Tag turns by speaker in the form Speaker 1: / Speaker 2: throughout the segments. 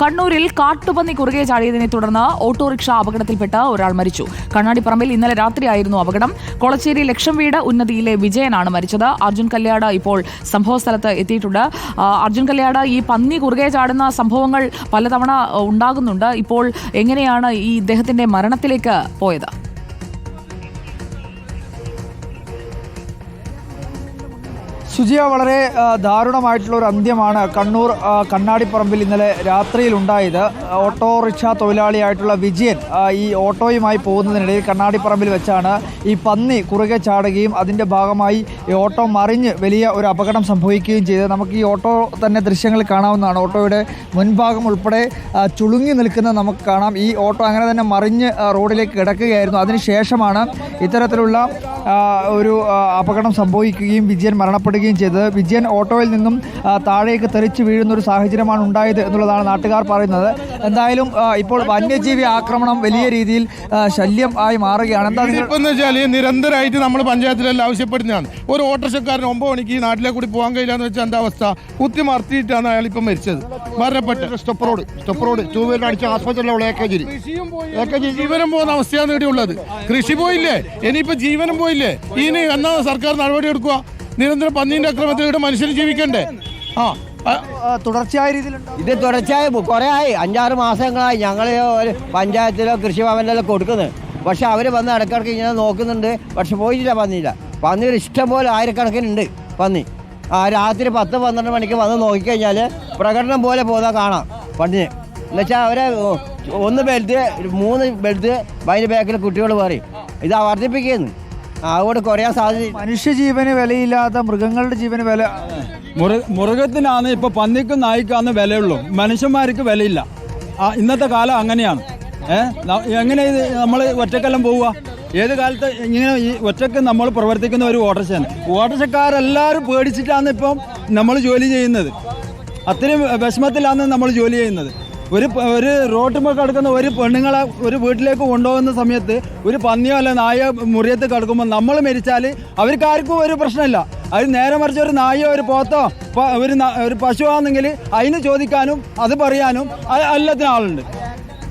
Speaker 1: കണ്ണൂരിൽ കാട്ടുപന്നി കുറുകെ ചാടിയതിനെ തുടർന്ന് ഓട്ടോറിക്ഷ അപകടത്തിൽപ്പെട്ട് ഒരാൾ മരിച്ചു. കണ്ണാടിപ്പറമ്പിൽ ഇന്നലെ രാത്രിയായിരുന്നു അപകടം. കൊളച്ചേരി ലക്ഷം വീട് ഉന്നതിയിലെ വിജയനാണ് മരിച്ചത്. അർജുൻ കല്യാട് ഇപ്പോൾ സംഭവസ്ഥലത്ത് എത്തിയിട്ടുണ്ട്. അർജുൻ കല്യാട് ഈ പന്നി കുറുകെ ചാടുന്ന സംഭവങ്ങൾ പലതവണ ഉണ്ടാകുന്നുണ്ട്. ഇപ്പോൾ എങ്ങനെയാണ് ഈ ഇദ്ദേഹത്തിന്റെ മരണത്തിലേക്ക് പോയത്?
Speaker 2: സുജിയ വളരെ ദാരുണമായിട്ടുള്ള ഒരു അന്ത്യമാണ് കണ്ണൂർ കണ്ണാടിപ്പറമ്പിൽ ഇന്നലെ രാത്രിയിൽ ഉണ്ടായത്. ഓട്ടോറിക്ഷ തൊഴിലാളിയായിട്ടുള്ള വിജയൻ ഈ ഓട്ടോയുമായി പോകുന്നതിനിടയിൽ കണ്ണാടിപ്പറമ്പിൽ വെച്ചാണ് ഈ പന്നി കുറുകെ ചാടുകയും അതിന്റെ ഭാഗമായി ഈ ഓട്ടോ മറിഞ്ഞ് വലിയ ഒരു അപകടം സംഭവിക്കുകയും ചെയ്തത്. നമുക്ക് ഈ ഓട്ടോ തന്നെ ദൃശ്യങ്ങളിൽ കാണാവുന്നതാണ്. ഓട്ടോയുടെ മുൻഭാഗം ഉൾപ്പെടെ ചുളുങ്ങി നിൽക്കുന്നത് നമുക്ക് കാണാം. ഈ ഓട്ടോ അങ്ങനെ തന്നെ മറിഞ്ഞ് റോഡിലേക്ക് കിടക്കുകയായിരുന്നു. അതിനുശേഷമാണ് ഇത്തരത്തിലുള്ള ഒരു അപകടം സംഭവിക്കുകയും വിജയൻ മരണപ്പെടുകയും ചെയ്തത്. വിജയൻ ഓട്ടോയിൽ നിന്നും താഴേക്ക് തെറിച്ച് വീഴുന്ന ഒരു സാഹചര്യമാണ് ഉണ്ടായത് എന്നുള്ളതാണ് നാട്ടുകാർ പറയുന്നത്. എന്തായാലും ഇപ്പോൾ വന്യജീവി ആക്രമണം വലിയ രീതിയിൽ ശല്യം ആയി മാറുകയാണ്. എന്താ
Speaker 3: എന്ന് വെച്ചാൽ നിരന്തരമായിട്ട് നമ്മൾ പഞ്ചായത്തിലെല്ലാം ആവശ്യപ്പെടുന്നതാണ്. ഒരു ഓട്ടോറിക്ഷക്കാരൻ ഒമ്പത് മണിക്ക് ഈ നാട്ടിലെ കൂടി പോകാൻ കഴിയില്ല എന്ന് വെച്ചാൽ എന്താ അവസ്ഥ? കുത്തി മറത്തിയിട്ടാണ് അയാൾ ഇപ്പം മരിച്ചത്. മരണപ്പെട്ട
Speaker 4: stop road stop road two wheeler അടിച്ച ആസ്പത്രിയിലുള്ള ഏക്കജിരി
Speaker 3: ഏക്കജിരി ജീവനം പോകുന്ന അവസ്ഥയാണ് ഇവിടെ ഉള്ളത് കൃഷി പോയില്ലേ? ഇനിയിപ്പോ ജീവനം പോയില്ലേ? ഇനി എന്നാ സർക്കാർ നടപടി എടുക്കുക നിരന്തരം പന്നീന്റെ അക്രമത്തിൽ ഇവിടെ മനുഷ്യന് ജീവിക്കണ്ടേ? ആ
Speaker 2: തുടർച്ചയായ രീതിയിൽ
Speaker 5: ഇത് തുടർച്ചയായ കുറേ ആയി. അഞ്ചാറ് മാസങ്ങളായി ഞങ്ങൾ ഒരു പഞ്ചായത്തിലോ കൃഷിഭവനിലോ കൊടുക്കുന്നത് പക്ഷെ അവർ വന്ന് ഇടയ്ക്കിടയ്ക്ക് ഇങ്ങനെ നോക്കുന്നുണ്ട്. പക്ഷെ പോയിട്ടില്ല പന്നിയില്ല. പന്നി ഇഷ്ടം പോലെ ആയിരക്കണക്കിനുണ്ട് പന്നി. ആ രാത്രി പത്ത് പന്ത്രണ്ട് മണിക്ക് വന്ന് നോക്കിക്കഴിഞ്ഞാൽ പ്രകടനം പോലെ പോകുന്ന കാണാം പന്നിയെ. എന്നുവെച്ചാൽ അവരെ ഒന്ന് ബെൽറ്റ് മൂന്ന് ബെൽറ്റ് അതിന്റെ ബാക്കിൽ കുട്ടികൾ പറയും ഇത് വർദ്ധിപ്പിക്കുന്നു അതുകൊണ്ട് കുറയാൻ സാധ്യത
Speaker 2: മനുഷ്യജീവന് വിലയില്ലാത്ത മൃഗങ്ങളുടെ ജീവന് വില
Speaker 6: മൃഗത്തിനാണ് ഇപ്പൊ പന്നിക്കും നായ്ക്കാന്ന് വിലയുള്ളൂ. മനുഷ്യന്മാർക്ക് വിലയില്ല. ഇന്നത്തെ കാലം അങ്ങനെയാണ്. എങ്ങനെ ഇത് നമ്മൾ ഒറ്റക്കെല്ലാം പോവുക? ഏത് കാലത്ത് ഇങ്ങനെ ഈ ഒറ്റയ്ക്ക് നമ്മൾ പ്രവർത്തിക്കുന്ന ഒരു ഓട്ടർഷയാണ് ഓട്ടർഷക്കാരെല്ലാവരും പേടിച്ചിട്ടാണ് ഇപ്പം നമ്മൾ ജോലി ചെയ്യുന്നത്. അത്രയും വിഷമത്തിലാണ് നമ്മൾ ജോലി ചെയ്യുന്നത്. ഒരു ഒരു റോട്ടുമ്പോൾ കിടക്കുന്ന ഒരു പെണ്ണുങ്ങളെ ഒരു വീട്ടിലേക്ക് കൊണ്ടുപോകുന്ന സമയത്ത് ഒരു പന്നിയോ അല്ല നായോ മുറിയത്ത് കിടക്കുമ്പോൾ നമ്മൾ മരിച്ചാൽ അവർക്ക് ആർക്കും ഒരു പ്രശ്നമില്ല. അത് നേരെ മറിച്ച് ഒരു നായോ ഒരു പോത്തോ ഒരു ഒരു പശു ഒരു പശുവാണെങ്കിൽ അതിന് ചോദിക്കാനും അത് പറയാനും എല്ലാത്തിനും ആളുണ്ട്.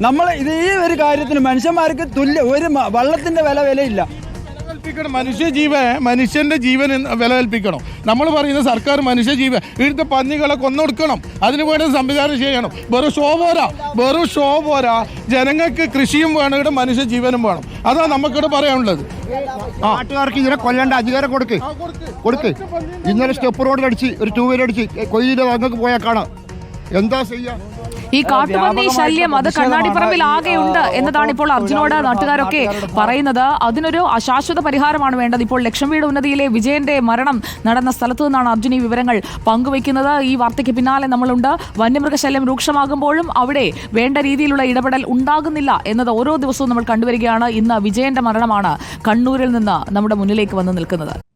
Speaker 6: നമ്മൾ ഇത് ഈ ഒരു കാര്യത്തിന് മനുഷ്യന്മാർക്ക് തുല്യ ഒരു വള്ളത്തിന്റെ വില വിലയില്ല.
Speaker 3: കൽപ്പിക്കണം മനുഷ്യ ജീവ മനുഷ്യന്റെ ജീവൻ വില കൽപ്പിക്കണം നമ്മൾ പറയുന്ന സർക്കാർ മനുഷ്യ ജീവൻ ഇവിടുത്തെ പന്നികളെ കൊന്നൊടുക്കണം. അതിന് വേണ്ടി സംവിധാനം ചെയ്യണം. വെറും ഷോ പോരാ. വെറും ഷോ പോരാ. ജനങ്ങൾക്ക് കൃഷിയും വേണം ഇവിടെ മനുഷ്യ ജീവനും വേണം. അതാണ് നമുക്കിവിടെ പറയാനുള്ളത്.
Speaker 4: നാട്ടുകാർക്ക് ഇതിനെ കൊല്ലേണ്ട അധികാരം കൊടുക്ക്. കൊടുക്ക്. ഇന്നലെ സ്റ്റെപ്പ് റോഡിലടിച്ച് ഒരു ടൂ വീലർ അടിച്ച് കൊയ്യിലെ അങ്ങക്ക് പോയാൽ കാണാം. എന്താ ചെയ്യാ?
Speaker 1: ഈ കാട്ടുപന്നി ശല്യം അത് കണ്ണാടിപ്പറമ്പിൽ ആകെയുണ്ട് എന്നതാണ് ഇപ്പോൾ അർജുനോട് നാട്ടുകാരൊക്കെ പറയുന്നത്. അതിനൊരു അശാശ്വത പരിഹാരമാണ് വേണ്ടത്. ഇപ്പോൾ ലക്ഷം വീട് ഉന്നതിയിലെ വിജയന്റെ മരണം നടന്ന സ്ഥലത്തു നിന്നാണ് അർജുൻ ഈ വിവരങ്ങൾ പങ്കുവയ്ക്കുന്നത്. ഈ വാർത്തയ്ക്ക് പിന്നാലെ നമ്മളുണ്ട്. വന്യമൃഗശല്യം രൂക്ഷമാകുമ്പോഴും അവിടെ വേണ്ട രീതിയിലുള്ള ഇടപെടൽ ഉണ്ടാകുന്നില്ല എന്നത് ഓരോ ദിവസവും നമ്മൾ കണ്ടുവരികയാണ്. ഇന്ന് വിജയന്റെ മരണമാണ് കണ്ണൂരിൽ നിന്ന് നമ്മുടെ മുന്നിലേക്ക് വന്ന് നിൽക്കുന്നത്.